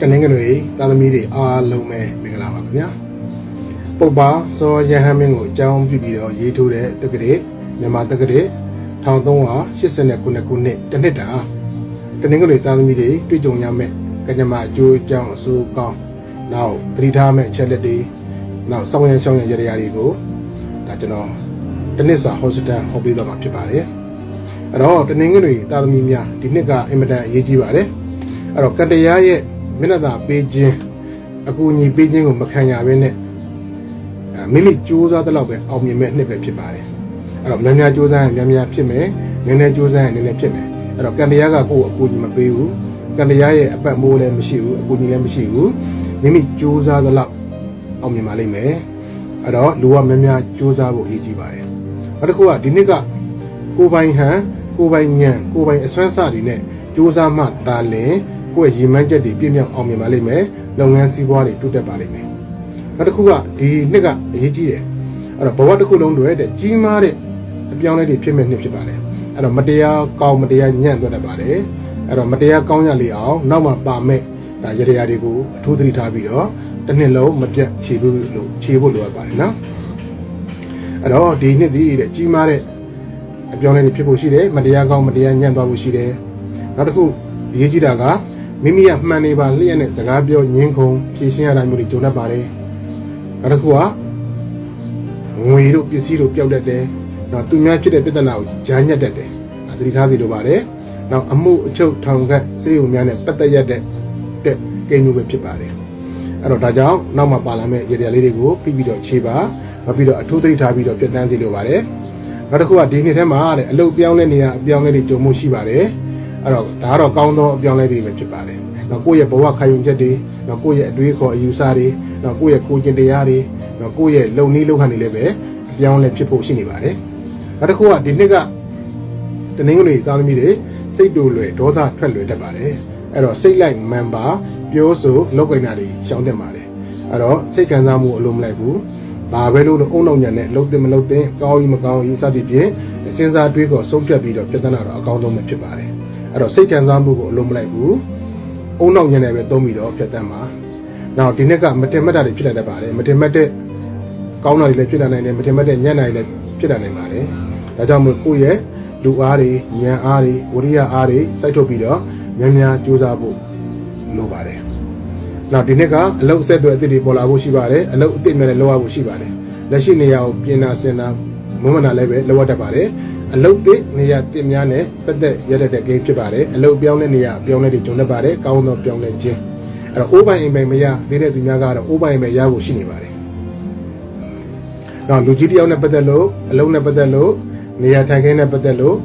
တနင်္ဂနွေသားသမီးတွေအားလုံးပဲမင်္ဂလာပါခင်ဗျာပုပ္ပါစောယဟန်မင်းကိုအကြောင်းပြုပြီးတော့ရေးထိုးတဲ့တက္ကရာမြန်မာတက္ကရာ1389ခုနှစ်တနှစ်တာတနင်္ဂနွေသားသမီးတွေတွေ့ကြုံရမယ့်ကညမအကျိုးအကြောင်းအဆိုးကောင်းနောက်သတိထားမယ့်အချက်လက်တွေနောက်စောင့်ရန်ရှောင်းရန်ရရတွေကိုဒါကျွန်တော်တနစ်စာဟောစတန်ဟောပေးတော့မှာဖြစ်ပါတယ်အဲ့တော့တနင်္ဂနွေသားသမီးများဒီနှစ်ကအင်မတန်အရေးကြီးပါတယ်အဲ့တော့ကတတရားရဲ့ မျက်နှာသာပေးခြင်းအကူအညီပေးခြင်းကိုမခံရဘဲနဲ့အဲမိမိကြိုးစားတဲ့လောက်ပဲအောင်မြင်မဲ့နှစ်ပဲဖြစ်ပါတယ်အဲ့တော့များများကြိုးစားရင်များများဖြစ်မယ်နည်းနည်းကြိုးစားရင်နည်းနည်းဖြစ်မယ်အဲ့တော့ကံတရားကကိုယ်အကူအညီမပေးဘူးကံတရားရဲ့အပတ်မိုးလည်းမရှိဘူးအကူအညီလည်းမရှိဘူးမိမိကြိုးစားတဲ့လောက်အောင်မြင်ပါလိမ့်မယ်အဲ့တော့လူကများများကြိုးစားဖို့အရေးကြီးပါတယ်နောက်တစ်ခုကဒီနှစ်ကကိုယ်ပိုင်ဟန်ကိုယ်ပိုင်ညံကိုယ်ပိုင်အစွမ်းစားတွေနဲ့ကြိုးစားမှသာလျှင် ကိုယ့်ရဲ့ရည်မှန်းချက်တွေပြည့်မြောက်အောင်မြင်ပါလိမ့်မယ်လုပ်ငန်းစည်းပွားတွေတိုးတက်ပါလိမ့်မယ်နောက်တစ်ခုကဒီနှစ်ကအရေးကြီးတယ်အဲ့တော့ဘဝတစ်ခုလုံးတွေတဲ့ကြီးမားတဲ့အပြောင်းအလဲတွေဖြစ်မဲ့နှစ်ဖြစ်ပါတယ်အဲ့တော့မတရားကောင်းမတရားညံ့သွားတတ်ပါတယ်အဲ့တော့မတရားကောင်းရလေအောင်နောက်မှပါမဲ့ဒါရရရာတွေကိုအထူးသတိထားပြီးတော့တစ်နှစ်လုံးမပြတ်ခြေဖို့လို့ခြေဖို့လိုအပ်ပါတယ်နော်အဲ့တော့ဒီနှစ်ဒီတဲ့ကြီးမားတဲ့အပြောင်းအလဲတွေဖြစ်ဖို့ရှိတယ်မတရားကောင်းမတရားညံ့သွားဖို့ရှိတယ်နောက်တစ်ခုအရေးကြီးတာက မိမိကမှန်နေပါလျက်နဲ့စကားပြောညင်းခုန်ဖြည့်ရှင်းရတာမျိုးတွေကြုံတတ်ပါတယ်နောက်တစ်ခုကငွေတို့ပစ္စည်းတို့ပျောက်တတ်တယ်နောက်သူများဖြစ်တဲ့ပြဿနာကိုဂျာညက်တတ်တယ်အသတိထားစီလိုပါတယ်နောက်အမှုအချုပ်ထောင်ခတ်စေယုံများနဲ့ပတ်သက်ရတဲ့တဲ့ကိန်းမျိုးပဲဖြစ်ပါတယ်အဲ့တော့ဒါကြောင့်နောက်မှပါလာမယ့်ရည်ရည်လေးတွေကိုပြီးပြီးတော့ခြေပါမပြီးတော့အထူးသတိထားပြီးတော့ပြတ်တန်းစီလိုပါတယ်နောက်တစ်ခုကဒီနှစ်ထဲမှာတဲ့အလုပ်ပြောင်းလဲနေရအပြောင်းလဲတွေကြုံမှုရှိပါတယ် အဲ့တော့ဒါကတော့ကောင်းသောအပြောင်းလဲတွေပဲဖြစ်ပါတယ်နောက်ကိုယ့်ရဲ့ဘဝခံယူချက်တွေနောက်ကိုယ့်ရဲ့အတွေးခေါ်အယူဆတွေနောက်ကိုယ့်ရဲ့ကိုယ်ကျင့်တရားတွေနောက်ကိုယ့်ရဲ့လုံနည်းလုံဟန်တွေလည်းပဲအပြောင်းလဲဖြစ်ဖို့ရှိနေပါတယ်နောက်တစ်ခုကဒီနှစ်ကတနင်္ဂနွေသားသမီးတွေစိတ်တူလွယ်ဒေါသထွက်လွယ်တတ်ပါတယ်အဲ့တော့စိတ်လိုက်မန်ပါပြောဆိုလောက်ကင်နာတွေရှောင်းတင်ပါတယ်အဲ့တော့စိတ်ခံစားမှုအလုံးမလိုက်ဘူးဘာပဲလို့လို့အုံနောက်ညံနဲ့လှုပ်တင်မလှုပ်တင်ကောင်းကြီးမကောင်းကြီးစသဖြင့်စဉ်းစားတွေးခေါ်ဆုံးဖြတ်ပြီးတော့ပြဿနာတော့အကောင်းဆုံးပဲဖြစ်ပါတယ် အဲ့တော့စိတ်ခံစားမှုကိုအလုံးမလိုက်ဘူးအုံနောက်ညံနဲ့ပဲသုံးပြီးတော့ပြဿနာမှာနောက်ဒီနှစ်ကမတင်မတ်တာတွေဖြစ်လာတတ်ပါတယ်မတင်မတ်တဲ့ကောင်းတာတွေလည်းဖြစ်လာနိုင်တယ်မတင်မတ်တဲ့ညံ့တာတွေလည်းဖြစ်လာနိုင်ပါတယ်ဒါကြောင့်မို့ကိုယ့်ရဲ့လူအားတွေဉာဏ်အားတွေဝိရိယအားတွေစိုက်ထုတ်ပြီးတော့များများကြိုးစားဖို့လိုပါတယ်။နောက်ဒီနှစ်ကအလုတ်အဆက်တွေအသစ်တွေပေါ်လာဖို့ရှိပါတယ်။အလုတ်အသစ်များလည်းလောက်ရဖို့ရှိပါတယ်။လက်ရှိနေရာကိုပြင်နာစင်နာမွမ်းမနာလည်းပဲလောက်ရတတ်ပါတယ်။ အလုတ်သစ်နေရာတစ်များနဲ့ပတ်သက်ရတဲ့ဂိမ်းဖြစ်ပါတယ်။အလုတ်ပြောင်းတဲ့နေရာပြောင်းလဲတွေဂျုံတတ်ပါတယ်။ကောင်းသောပြောင်းလဲခြင်းအဲ့တော့အိုးပိုင်အိမ်ပိုင်မရသေးတဲ့သူများကတော့အိုးပိုင်အိမ်ပိုင်ရဖို့ရှိနေပါတယ်။နောက်လူကြီးတယောက်နဲ့ပတ်သက်လို့အလုံးနဲ့ပတ်သက်လို့နေရာထိုင်ခင်းနဲ့ပတ်သက်လို့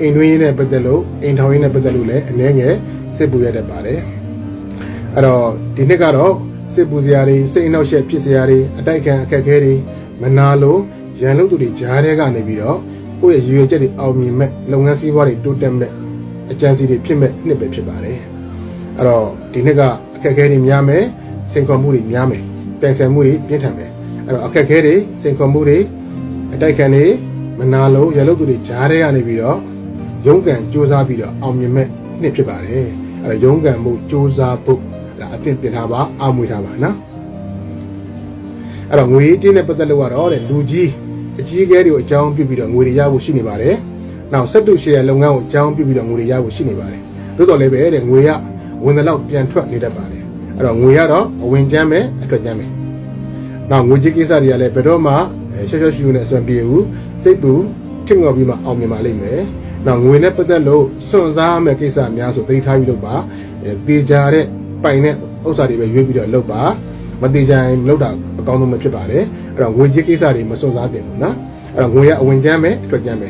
အိမ်တွင်းရေးနဲ့ပတ်သက်လို့အိမ်ထောင်ရေးနဲ့ပတ်သက်လို့လည်းအနည်းငယ်စစ်ပူရတတ်ပါတယ်အဲ့တော့ဒီနှစ်ကတော့စစ်ပူစရာတွေစိတ်အနှောက်အယှက်ဖြစ်စရာတွေအတိုက်ခံအခက်အခဲတွေမနာလို့ရန်လို့သူတွေကြားထဲကနေပြီးတော့ ကိုယ့်ရဲ့ရည်ရွယ်ချက်တွေအောင်မြင်မဲ့လုပ်ငန်းစည်းဝါးတွေတိုးတက်မဲ့အကြံစီတွေဖြစ်မဲ့နှစ်ပဲဖြစ်ပါတယ်အဲ့တော့ဒီနှစ်ကအခက်အခဲတွေများမယ်စိန်ခေါ်မှုတွေများမယ်တိုင်ဆိုင်မှုတွေပြင်းထန်မယ်အဲ့တော့အခက်အခဲတွေစိန်ခေါ်မှုတွေအတိုက်ခံတွေမနာလို့ရန်လို့သူတွေကြားထဲကနေပြီးတော့ရုန်းကန်စူးစမ်းပြီးတော့အောင်မြင်မဲ့နှစ်ဖြစ်ပါတယ်အဲ့တော့ရုန်းကန်မှုစူးစမ်းဖို့ဒါအသင့်ပြင်ထားပါအမွေထားပါနော်အဲ့တော့ငွေတင်းနဲ့ပတ်သက်လို့ကတော့တဲ့လူကြီး အကြီးအကဲတွေကိုအကြောင်းပြုပြီးတော့ငွေတွေရဖို့ရှိနေပါတယ်နောက်စက်တုရှယ်လုပ်ငန်းကိုအကြောင်းပြုပြီးတော့ငွေတွေရဖို့ရှိနေပါတယ်သို့တော်လည်းပဲတဲ့ငွေရဝင်တဲ့လောက်ပြန်ထွက်နေတတ်ပါတယ်အဲ့တော့ငွေရတော့အဝင်ကျမ်းပဲအထွက်ကျမ်းပဲနောက်ငွေကြီးကိစ္စတွေကလည်းဘယ်တော့မှရှော့ရှော့ရှူနဲ့အစွမ်းပြေဘူးစိတ်ပူထင်ငေါ်ပြီးမှအောင်မြင်ပါလိမ့်မယ်နောက်ငွေနဲ့ပတ်သက်လို့စွန့်စားမဲ့ကိစ္စများဆိုသိထားပြီးလုပ်ပါအဲတေချာတဲ့ပိုင်တဲ့ဥစ္စာတွေပဲရွေးပြီးတော့လုပ်ပါ မတေချာရင်လုပ်တာအကောင်းဆုံးပဲဖြစ်ပါတယ်အဲ့တော့ငွေကြီးကိစ္စတွေမစွန့်စားသင့်ဘူးနော်အဲ့တော့ငွေရအဝင်ကျမ်းပဲအထွက်ကျမ်းပဲ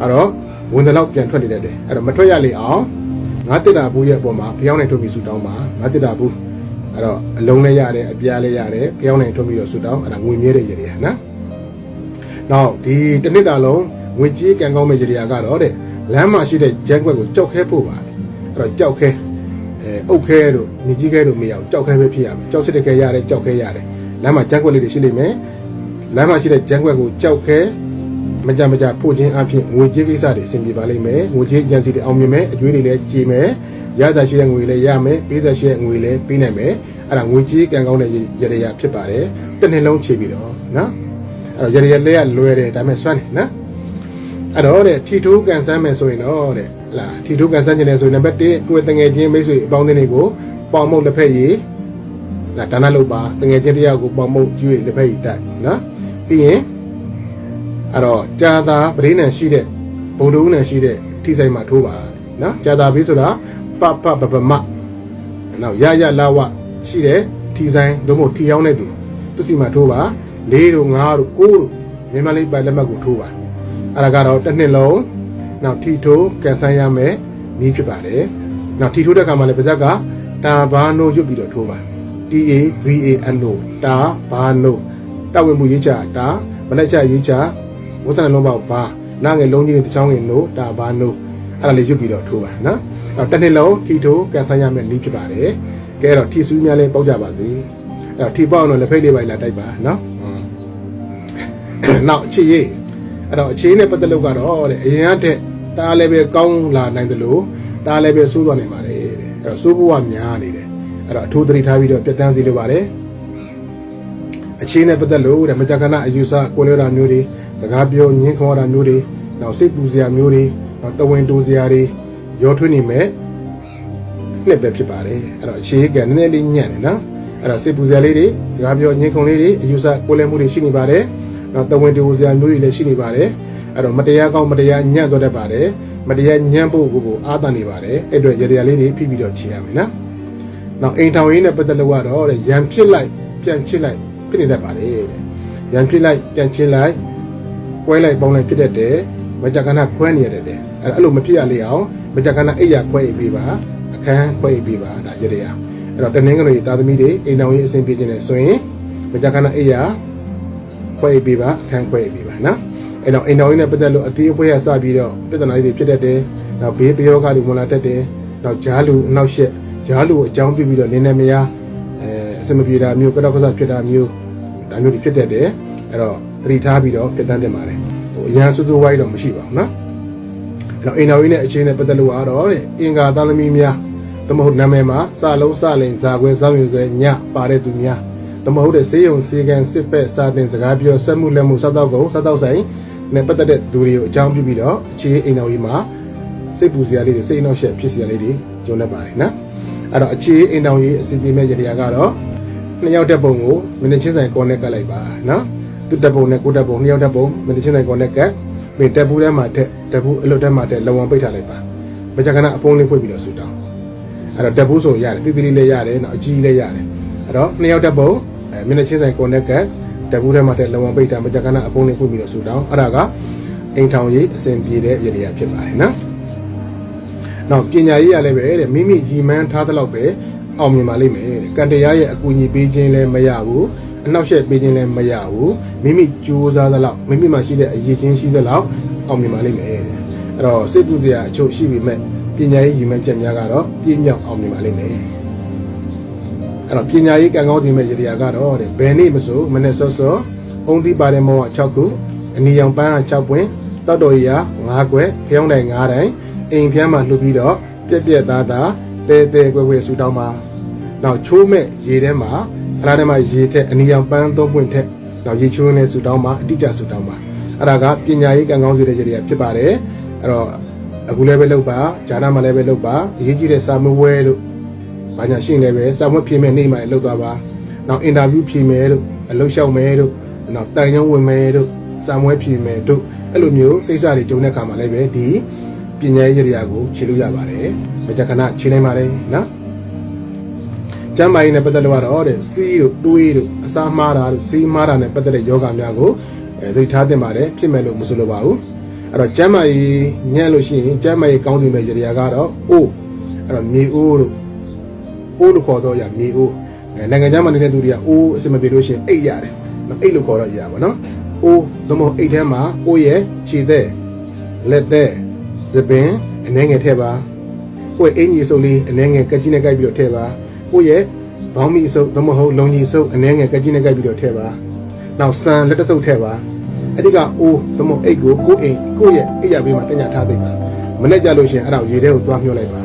အဲ့တော့ဝင်တဲ့လောက်ပြန်ထွက်နေတတ်တယ်အဲ့တော့မထွက်ရလေအောင်ငါတစ်တာဘူးရဲ့အပေါ်မှာဖျောင်းနေထုတ်ပြီးဆူတောင်းပါငါတစ်တာဘူးအဲ့တော့အလုံးလည်းရတယ်အပြားလည်းရတယ်ဖျောင်းနေထုတ်ပြီးတော့ဆူတောင်းအဲ့ဒါငွေမြဲတဲ့ရေတွေနော်နောက်ဒီတစ်နှစ်တာလုံးငွေကြီးကံကောင်းမဲ့ရေတွေကတော့တဲ့လမ်းမှာရှိတဲ့ဂျက်ကွက်ကိုကြောက်ခဲဖို့ပါတယ်အဲ့တော့ကြောက်ခဲ အဲအုတ်ခဲတို့မြေကြီးခဲတို့မရအောင်ကြောက်ခဲပဲဖြစ်ရမယ်ကြောက်စစ်တဲ့ခဲရတယ်ကြောက်ခဲရတယ်လမ်းမှာဂျက်ကွက်လေးတွေရှိလိမ့်မယ်လမ်းမှာရှိတဲ့ဂျက်ကွက်ကိုကြောက်ခဲမကြမကြဖို့ခြင်းအဖြစ်ငွေကြေးကိစ္စတွေအဆင်ပြေပါလိမ့်မယ်ငွေကြေးအကျန်းစီတွေအောင်မြင်မယ်အကျွေးတွေလည်းကြည်မယ်ရတာရှိတဲ့ငွေလည်းရမယ်ပေးသက်ရှိတဲ့ငွေလည်းပေးနိုင်မယ်အဲ့ဒါငွေကြီးကံကောင်းတဲ့ရရရဖြစ်ပါတယ်တစ်နှစ်လုံးခြေပြီးတော့နော်အဲ့တော့ရရလေးကလွယ်တယ်ဒါပေမဲ့စွမ်းတယ်နော်အဲ့တော့တဲ့ထီထိုးကန်ဆန်းမယ်ဆိုရင်တော့တဲ့ဟ လာထီထိုးကန်ဆန်းခြင်းလဲဆိုရင်နံပါတ်1ကိုယ်တငယ်ချင်းမိတ်ဆွေအပေါင်းအသင်းတွေကိုပေါင်မုတ်လက်ဖက်ရည်ဒါဒါနလုပ်ပါတငယ်ချင်းတယောက်ကိုပေါင်မုတ်ကျွေးလက်ဖက်ရည်တိုက်နော်ပြီးရင်အဲ့တော့ကြာသာပရိနံရှိတဲ့ဘုံတုံးနဲ့ရှိတဲ့ထိဆိုင်မှာထိုးပါနော်ကြာသာဘေးဆိုတာပပပပမနောက်ရရလာဝရှိတဲ့ထိဆိုင်တို့မို့ထီရောက်တဲ့သူသူစီမှာထိုးပါ၄တို့၅တို့၉တို့မြန်မာလေးပိုင်လက်မှတ်ကိုထိုးပါအဲ့ဒါကတော့တစ်နှစ်လုံး နောက်ထီထိုးကန်ဆန်းရမယ်နီးဖြစ်ပါတယ်နောက်ထီထိုးတဲ့အခါမှာလည်းပါဇက်ကတာဘာနိုရွတ်ပြီးတော့ထိုးပါ T A V A N O တာဘာနိုတာဝင်မှုရေးချတာမလက်ချရေးချဝတ်စံလုံးပေါက်ဘာနာငယ်လုံးကြီးနဲ့တစ်ချောင်းငယ်နိုတာဘာနိုအဲ့ဒါလေးရွတ်ပြီးတော့ထိုးပါနော်အဲ့တော့တစ်နှစ်လုံးထီထိုးကန်ဆန်းရမယ်နီးဖြစ်ပါတယ်ကဲတော့ထီဆူးများလေးပေါက်ကြပါစေအဲ့တော့ထီပေါက်အောင်လက်ဖိတ်လေးပိုင်လာတိုက်ပါနော်နောက်အချစ်ရေးအဲ့တော့အခြေနဲ့ပတ်သက်လို့ကတော့တဲ့အရင်ကတ ည်းကတားလည်းပဲကောင်းလာနိုင်တယ်လို့တားလည်းပဲဆိုးသွားနိုင်ပါတယ်တဲ့အဲ့တော့ဆိုးဖို့ကများနေတယ်အဲ့တော့အထူးသတိထားပြီးတော့ပြတ်တန်းစီလိုပါတယ်အခြေနဲ့ပတ်သက်လို့တဲ့မကြကနာအယူဆကိုလွဲတာမျိုးတွေစကားပြောညှင်းခေါ်တာမျိုးတွေနောက်စိတ်ပူစရာမျိုးတွေနောက်တဝင်းတူစရာတွေရောထွေးနေမဲ့နှစ်ပဲဖြစ်ပါတယ်အဲ့တော့အခြေကနည်းနည်းလေးညံ့တယ်နော်အဲ့တော့စိတ်ပူစရာလေးတွေစကားပြောညှင်းခုန်လေးတွေအယူဆကိုလဲမှုတွေရှိနေပါတယ်နောက်တဝင်းတူစရာမျိုးတွေလည်းရှိနေပါတယ် အဲ့တော့မတရားကောင်းမတရားညံ့တော့တတ်ပါတယ်မတရားညံ့ဖို့ကိုကိုအာသန်နေပါတယ်အဲ့အတွက်ရရလေးတွေဖိပြီးတော့ခြေရမယ်နော်နောက်အိမ်ထောင်ရေးနဲ့ပတ်သက်လို့ကတော့တဲ့ရန်ဖြစ်လိုက်ပြန်ချစ်လိုက်ဖြစ်နေတတ်ပါလေတဲ့ရန်ဖြစ်လိုက်ပြန်ချစ်လိုက်ကွဲလိုက်ပေါင်းလိုက်ဖြစ်တတ်တယ်မကြကနာခွဲနေရတတ်တယ်အဲ့အဲ့လိုမဖြစ်ရလေအောင်မကြကနာအိပ်ရခွဲအိပ်ပေးပါအခန်းခွဲအိပ်ပေးပါဒါရရရအဲ့တော့တနင်္ဂနွေသားသမီးတွေအိမ်ထောင်ရေးအဆင်ပြေခြင်းနဲ့ဆိုရင်မကြကနာအိပ်ရခွဲအိပ်ပေးပါအခန်းခွဲအိပ်ပေးပါနော် အဲ့တော့အိမ်ထောင်ရေးနဲ့ပတ်သက်လို့အသေးအဖွဲရစပြီးတော့ပြဿနာတွေဖြစ်တတ်တယ်နောက်ဘေးတရောဂါတွေဝင်လာတတ်တယ်နောက်ဂျားလူအနောက်ရှက်ဂျားလူအကြောင်းပြပြီးတော့နင်းနေမရအဲအစမပြေတာမျိုးကတော့ကစားဖြစ်တာမျိုးဒါမျိုးတွေဖြစ်တတ်တယ်အဲ့တော့သတိထားပြီးတော့ပြတ်တန်းတင်ပါတယ်ဟိုအရန်စူးစူးဝိုင်းတော့မရှိပါဘူးနော်အဲ့တော့အိမ်တော်ကြီးနဲ့အခြေနဲ့ပတ်သက်လို့ကတော့တဲ့အင်္ဂါသားသမီးများတမဟုတ်နာမည်မှာစလုံးစလိန်ဇာခွဲဇောင်းယူစေညပါတဲ့သူများတမဟုတ်တဲ့စေယုံစေကန်စစ်ဖက်စာတင်စကားပြောဆက်မှုလက်မှုစတော့ကုံစတော့ဆိုင် နဲ့ပတ်သက်တဲ့သူတွေကိုအကြောင်းပြုပြီးတော့အခြေအိမ်တော်ကြီးမှာစိတ်ပူစရာလေးတွေစိတ်နှောက်ယှက်ဖြစ်စရာလေးတွေကျုံနေပါတယ်နော်အဲ့တော့အခြေအိမ်တော်ကြီးအစီအပြေမဲ့ရတရားကတော့နှစ်ယောက်တက်ပုံကိုမင်းချင်းဆိုင်ကောနဲ့ကတ်လိုက်ပါနော်သူတက်ပုံနဲ့ကိုတက်ပုံနှစ်ယောက်တက်ပုံမင်းချင်းဆိုင်ကောနဲ့ကတ်မင်းတက်ဘူးထဲမှာတက်တက်ဘူးအလွတ်ထဲမှာတက်လုံအောင်ပိတ်ထားလိုက်ပါမကြကနာအပုံးလေးဖွင့်ပြီးတော့ဆူတောင်းအဲ့တော့တက်ဘူးဆိုရတယ်တိတိလေးလည်းရတယ်နော်အကြီးလည်းရတယ်အဲ့တော့နှစ်ယောက်တက်ပုံအဲမျက်နှာချင်းဆိုင် connect က တက်ဘူးထဲမှာတက်လုံအောင်ပိတ်တာမကြကနာအပုံးလေးဖွင့်ပြီးတော့ဆူတောင်းအဲ့ဒါကအိမ်ထောင်ရေးအစဉ်ပြေတဲ့ရည်ရည်ဖြစ်ပါတယ်နော်နောက်ပညာရေးရလည်းပဲတဲ့မိမိရည်မှန်းထားသလောက်ပဲအောင်မြင်ပါလိမ့်မယ်တဲ့ကံတရားရဲ့အကူအညီပေးခြင်းလည်းမရဘူးအနောက်ရှက်ပေးခြင်းလည်းမရဘူးမိမိကြိုးစားသလောက်မိမိမှာရှိတဲ့အရေးချင်းရှိသလောက်အောင်မြင်ပါလိမ့်မယ်တဲ့အဲ့တော့စိတ်ပူစရာအချို့ရှိပြီမဲ့ပညာရေးရည်မှန်းချက်များကတော့ပြည့်မြောက်အောင်မြင်ပါလိမ့်မယ် အဲ့တော့ပညာရေးကံကောင်းခြင်းမဲ့ရည်ရကတော့တဲ့ဘယ်နေ့မဆိုမနေ့စောစောအုံးသီးပါတဲ့မောက6ခုအနီရောင်ပန်းက6ပွင့်တောက်တော်ရီက9ခွက်ဖျောင်းတိုင်9တိုင်အိမ်ဖျမ်းမှာလှုပ်ပြီးတော့ပြက်ပြက်သားသားတဲတဲကွယ်ကွယ်ဆူတောင်းပါနောက်ချိုးမဲ့ရေထဲမှာအလားထဲမှာရေထက်အနီရောင်ပန်း3ပွင့်ထက်နောက်ရေချိုးနဲ့ဆူတောင်းပါအတိအကျဆူတောင်းပါအဲ့ဒါကပညာရေးကံကောင်းစေတဲ့ရည်ရဖြစ်ပါတယ်အဲ့တော့အခုလည်းပဲလုပ်ပါဂျာနာမှာလည်းပဲလုပ်ပါအရေးကြီးတဲ့စာမဝဲတို့ ဘာညာရှင်းလည်းပဲစာမွက်ဖြေမဲ့နေ့မှာလည်းလုပ်သွားပါနောက်အင်တာဗျူးဖြေမယ်တို့အလုပ်လျှောက်မယ်တို့နောက်တန်ရုံးဝင်မယ်တို့စာမွဲဖြေမယ်တို့အဲ့လိုမျိုးကိစ္စတွေကြုံတဲ့အခါမှာလည်းပဲဒီပညာရေးရရာကိုခြေလို့ရပါတယ်မကြခဏခြေနိုင်ပါတယ်နော်ကျမ်းမာရေးနဲ့ပတ်သက်လို့ကတော့တဲ့စီးတို့တွေးတို့အစာမှားတာတို့စီးမှားတာနဲ့ပတ်သက်တဲ့ယောဂများကိုအဲသတိထားသင့်ပါတယ်ဖြစ်မယ်လို့မဆိုလိုပါဘူးအဲ့တော့ကျမ်းမာရေးညံ့လို့ရှိရင်ကျမ်းမာရေးကောင်းပြီမဲ့ကြရာကတော့အိုးအဲ့တော့မြေအိုးတို့ အိုးလို့ခေါ်တော့ရမြေအိုးအဲနိုင်ငံခြားမှာနေတဲ့သူတွေကအိုးအစမပြေလို့ရှိရင်အိတ်ရတယ်နော်အိတ်လို့ခေါ်တော့ရပါနော်အိုးသို့မဟုတ်အိတ်ထဲမှာအိုးရဲ့ခြေသက်လက်သက်သပင်အနေငယ်ထည့်ပါကိုယ့်ရဲ့အင်ကြီးစုပ်လေးအနေငယ်ကကြီးနဲ့ကိုက်ပြီးတော့ထည့်ပါကိုယ့်ရဲ့ဘောင်းမီစုပ်သို့မဟုတ်လုံကြီးစုပ်အနေငယ်ကကြီးနဲ့ကိုက်ပြီးတော့ထည့်ပါနောက်ဆန်လက်တဆုပ်ထည့်ပါအဲ့ဒီကအိုးသမုတ်အိတ်ကိုကိုယ်အိမ်ကိုယ့်ရဲ့အိတ်ရဘေးမှာတညထားသိပါမနဲ့ကြလို့ရှိရင်အဲ့ဒါကိုရေထဲကိုသွားမျောလိုက်ပါ